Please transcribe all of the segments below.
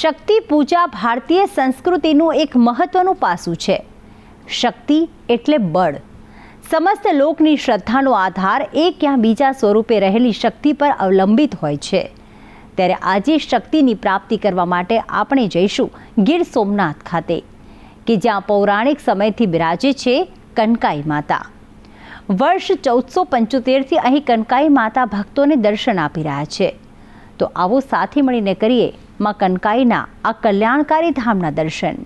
શક્તિ પૂજા ભારતીય સંસ્કૃતિનું એક મહત્વનું પાસું છે. શક્તિ એટલે બળ. સમસ્ત લોકની શ્રદ્ધાનો આધાર એક ક્યાં બીજા સ્વરૂપે રહેલી શક્તિ પર અવલંબિત હોય છે. ત્યારે આજે શક્તિની પ્રાપ્તિ કરવા માટે આપણે જઈશું ગીર સોમનાથ ખાતે, કે જ્યાં પૌરાણિક સમયથી બિરાજે છે કનકાઈ માતા. વર્ષ ચૌદસો પંચોતેરથી અહીં કનકાઈ માતા ભક્તોને દર્શન આપી રહ્યા છે. તો આવો સાથે મળીને કરીએ માં કનકાઈના આ કલ્યાણકારી ધામના દર્શન.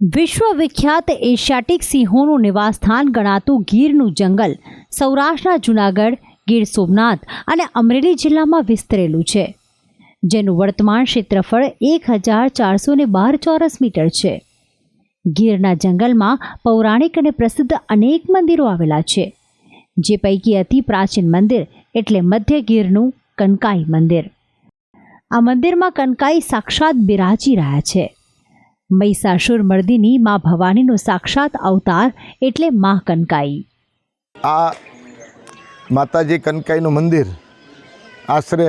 વિશ્વવિખ્યાત એશિયાટિક સિંહોનું નિવાસસ્થાન ગણાતું ગીરનું જંગલ સૌરાષ્ટ્રના જૂનાગઢ, ગીર સોમનાથ અને અમરેલી જિલ્લામાં વિસ્તરેલું છે, જેનું વર્તમાન ક્ષેત્રફળ એક હજાર ચારસો ને બાર ચોરસ મીટર છે. ગીરના જંગલમાં પૌરાણિક અને પ્રસિદ્ધ અનેક મંદિરો આવેલા છે, જે પૈકી અતિ પ્રાચીન મંદિર એટલે મધ્ય ગીરનું કનકાઈ મંદિર. આ મંદિરમાં કનકાઈ સાક્ષાત બિરાજી રહ્યા છે. મહિષાસુર મર્દિની મા ભવાનીનો સાક્ષાત અવતાર એટલે મા કનકાઈ. આ માતાજી કનકાઈનું મંદિર આશરે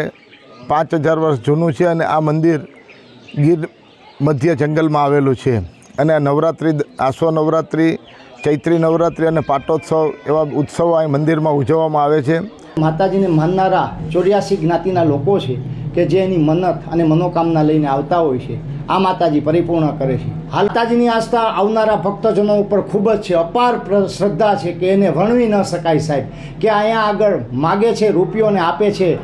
પાંચ હજાર વર્ષ જૂનું છે અને આ મંદિર ગીર મધ્ય જંગલમાં આવેલું છે. અને આ નવરાત્રિ આસો નવરાત્રિ ચૈત્રી નવરાત્રિ અને પાટોત્સવ એવા ઉત્સવો અહીં મંદિરમાં ઉજવવામાં આવે છે. માતાજીને માનનારા ચોર્યાસી જ્ઞાતિના લોકો છે. કે જે એની મન્નત અને મનોકામના લઈને આવતા હોય છે, આ માતાજી પરિપૂર્ણ કરે છે. હાલતાજીની આસ્થા આવનારા ભક્તજનો ઉપર ખૂબ જ છે. અપાર પ્ર- શ્રદ્ધા છે કે એને વર્ણવી ન શકાય સાહેબ. કે અહીંયા આગળ માગે છે, રૂપિયોને આપે છે,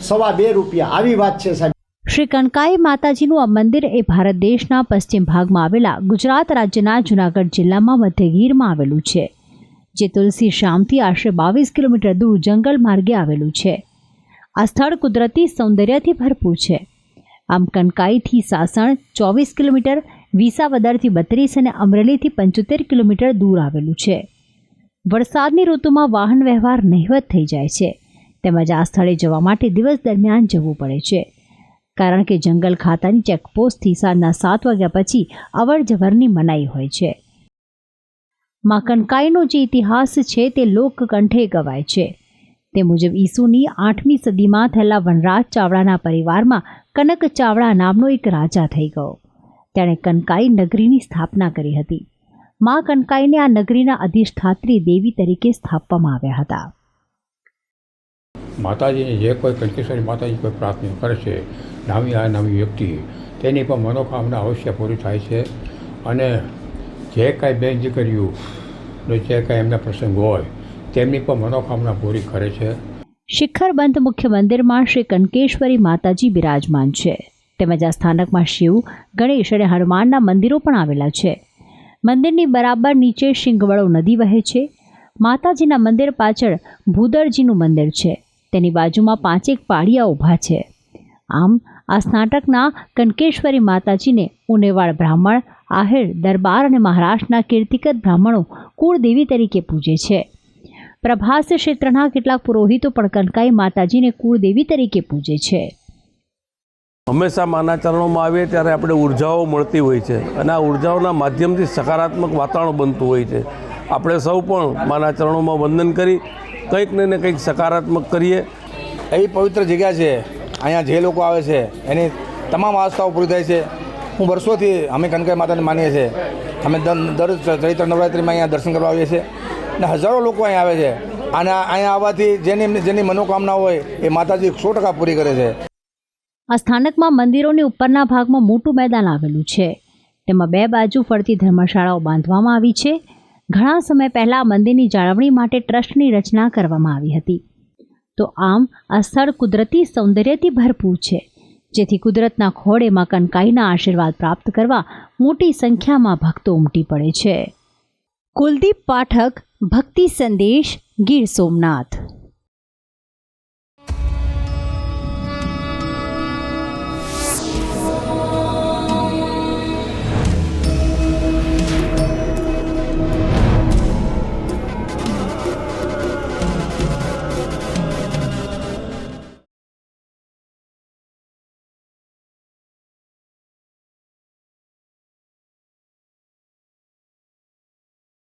સવા બે રૂપિયા. આવી વાત છે સાહેબ. શ્રી કનકાઈ માતાજીનું આ મંદિર એ ભારત દેશના પશ્ચિમ ભાગમાં આવેલા ગુજરાત રાજ્યના જૂનાગઢ જિલ્લામાં મધ્યગીરમાં આવેલું છે, જે તુલસી શ્યામથી આશરે બાવીસ કિલોમીટર દૂર જંગલ માર્ગે આવેલું છે. આ સ્થળ કુદરતી સૌંદર્યથી ભરપૂર છે. આમ કનકાઈથી સાસણ ચોવીસ કિલોમીટર, વિસાવદરથી બત્રીસ અને અમરેલીથી પંચોતેર કિલોમીટર દૂર આવેલું છે. વરસાદની ઋતુમાં વાહન વ્યવહાર નહિવત થઈ જાય છે. તેમજ આ સ્થળે જવા માટે દિવસ દરમિયાન જવું પડે છે. કારણ કે જંગલ ખાતાની ચેકપોસ્ટથી સાંજના સાત વાગ્યા પછી અવર જવરની મનાઈ હોય છે. માં કનકાઈનો જે ઇતિહાસ છે તે લોકકંઠે ગવાય છે. તે મુજબ ઈસુની આઠમી સદીમાં થયેલા વનરાજ ચાવડાના પરિવારમાં કનક ચાવડા નામનો એક રાજા થઈ ગયો. તેણે કનકાઈ નગરીની સ્થાપના કરી હતી. મા કનકાઈને આ નગરીના અધિષ્ઠાત્રી દેવી તરીકે સ્થાપવામાં આવ્યા હતા. માતાજીને જે કોઈ કંકેશ્વરી માતાજી કોઈ પ્રાર્થના કરે છે, નામી આ નામી વ્યક્તિ, તેની પણ મનોકામના અવશ્ય પૂરી થાય છે. અને જે કાંઈ બેન દીકરીઓનો જે કાંઈ એમના પ્રસંગ હોય તેમની પણ મનોકામના પૂરી કરે છે. શિખરબંધ મુખ્ય મંદિરમાં શ્રી કનકેશ્વરી માતાજી બિરાજમાન છે. તેમજ આ સ્થાનકમાં શિવ, ગણેશ અને હનુમાનના મંદિરો પણ આવેલા છે. મંદિરની બરાબર નીચે શિંગવળો નદી વહે છે. માતાજીના મંદિર પાછળ ભૂદરજીનું મંદિર છે. તેની બાજુમાં પાંચેક પાળિયા ઊભા છે. આમ, આ સ્નાટકના કનકેશ્વરી માતાજીને ઉનેવાડ બ્રાહ્મણ, આહિર, દરબાર અને મહારાષ્ટ્રના કીર્તિકત બ્રાહ્મણો કુળદેવી તરીકે પૂજે છે. પ્રભાસ ક્ષેત્રના કેટલાક પુરોહિતો પણ કનકાઈ માતાજીને કુળદેવી તરીકે પૂજે છે. હંમેશા માના ચરણોમાં આવીએ ત્યારે આપણે ઉર્જાઓ મળતી હોય છે અને આ ઉર્જાઓના માધ્યમથી સકારાત્મક વાતાવરણ બનતું હોય છે. આપણે સૌ પણ માના ચરણોમાં વંદન કરી કંઈક ને કંઈક સકારાત્મક કરીએ. એવી પવિત્ર જગ્યા છે. અહીંયા જે લોકો આવે છે એની તમામ આસ્થાઓ પૂરી થાય છે. હું વર્ષોથી અમે કનકાઈ માતાને માનીએ છીએ. અમે દર દર ચૈત્ર નવરાત્રિમાં અહીંયા દર્શન કરવા આવીએ છીએ. અને હજારો લોકો અહીંયા આવે છે. અને અહીંયા આવવાથી જેની જેની મનોકામના હોય એ માતાજી સો ટકા પૂરી કરે છે. આ સ્થાનકમાં મંદિરોની ઉપરના ભાગમાં મોટું મેદાન આવેલું છે. તેમાં બે બાજુ ફરતી ધર્મશાળાઓ બાંધવામાં આવી છે. ઘણા સમય પહેલાં મંદિરની જાળવણી માટે ટ્રસ્ટની રચના કરવામાં આવી હતી. તો આમ આ સ્થળ કુદરતી સૌંદર્યથી ભરપૂર છે. જેથી કુદરતના ખોળેમાં કનકાઈના આશીર્વાદ પ્રાપ્ત કરવા મોટી સંખ્યામાં ભક્તો ઉમટી પડે છે. કુલદીપ પાઠક ભક્તિ સંદેશ ગીર સોમનાથ.